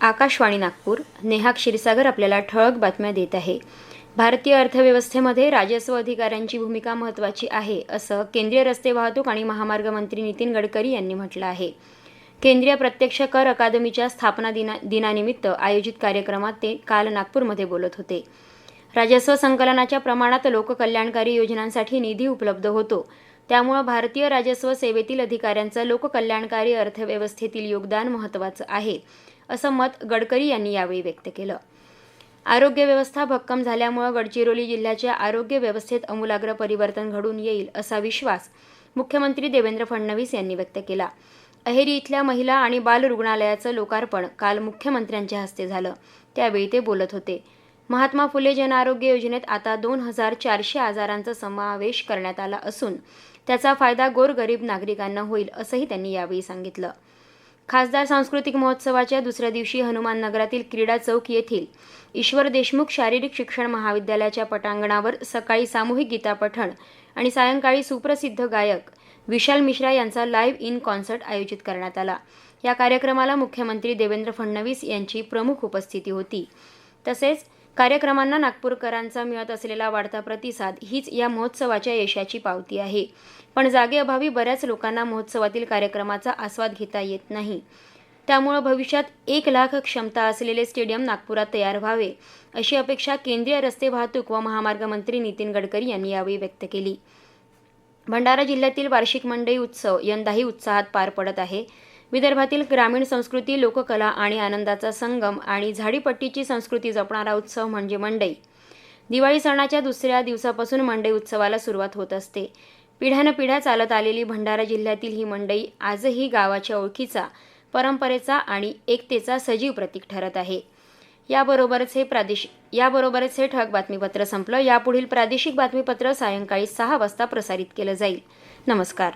आकाशवाणी नागपूर. नेहा क्षीरसागर आपल्याला ठळक बातम्या देत आहे. भारतीय अर्थव्यवस्थेमध्ये राजस्व अधिकाऱ्यांची भूमिका महत्त्वाची आहे असं केंद्रीय रस्ते वाहतूक आणि महामार्ग मंत्री नितीन गडकरी यांनी म्हटलं आहे. केंद्रीय प्रत्यक्ष कर अकादमीच्या स्थापना दिना दिनानिमित्त आयोजित कार्यक्रमात ते काल नागपूरमध्ये बोलत होते. राजस्व संकलनाच्या प्रमाणात लोककल्याणकारी योजनांसाठी निधी उपलब्ध होतो. त्यामुळं भारतीय राजस्व सेवेतील अधिकाऱ्यांचं लोककल्याणकारी अर्थव्यवस्थेतील योगदान महत्त्वाचं आहे. असं मत गडकरी यांनी यावेळी व्यक्त केलं. आरोग्य व्यवस्था भक्कम झाल्यामुळं गडचिरोली जिल्ह्याच्या आरोग्य व्यवस्थेत अमूलाग्र परिवर्तन घडून येईल असा विश्वास मुख्यमंत्री देवेंद्र फडणवीस यांनी व्यक्त केला. अहेरी इथल्या महिला आणि बाल रुग्णालयाचं लोकार्पण काल मुख्यमंत्र्यांच्या हस्ते झालं. त्यावेळी ते बोलत होते. महात्मा फुले जनआरोग्य योजनेत आता दोन हजार चारशे आजारांचा समावेश करण्यात आला असून त्याचा फायदा गोरगरीब नागरिकांना होईल असंही त्यांनी यावेळी सांगितलं. खासदार सांस्कृतिक महोत्सवाच्या दुसऱ्या दिवशी हनुमान नगरातील क्रीडा चौक येथील ईश्वर देशमुख शारीरिक शिक्षण महाविद्यालयाच्या पटांगणावर सकाळी सामूहिक गीतापठण आणि सायंकाळी सुप्रसिद्ध गायक विशाल मिश्रा यांचा लाईव्ह इन कॉन्सर्ट आयोजित करण्यात आला. या कार्यक्रमाला मुख्यमंत्री देवेंद्र फडणवीस यांची प्रमुख उपस्थिती होती. तसेच कार्यक्रमांना नागपूरकरांचा मिळत असलेला वाढता प्रतिसाद हीच या महोत्सवाच्या यशाची पावती आहे. पण जागेअभावी बऱ्याच लोकांना महोत्सवातील कार्यक्रमाचा आस्वाद घेता येत नाही. त्यामुळं भविष्यात एक लाख क्षमता असलेले स्टेडियम नागपुरात तयार व्हावे अशी अपेक्षा केंद्रीय रस्ते वाहतूक व महामार्ग मंत्री नितीन गडकरी यांनी यावेळी व्यक्त केली. भंडारा जिल्ह्यातील वार्षिक मंडई उत्सव यंदाही उत्साहात पार पडत आहे. विदर्भातील ग्रामीण संस्कृती लोककला आणि आनंदाचा संगम आणि झाडीपट्टीची संस्कृती जपणारा उत्सव म्हणजे मंडई. दिवाळी सणाच्या दुसऱ्या दिवसापासून मंडई उत्सवाला सुरुवात होत असते. पिढ्यानपिढ्या चालत आलेली भंडारा जिल्ह्यातील ही मंडई आजही गावाच्या ओळखीचा परंपरेचा आणि एकतेचा सजीव प्रतीक ठरत आहे. याबरोबरच हे प्रादेशिक याबरोबरच हे ठळक बातमीपत्र संपलं. यापुढील प्रादेशिक बातमीपत्र सायंकाळी सहा वाजता प्रसारित केलं जाईल. नमस्कार.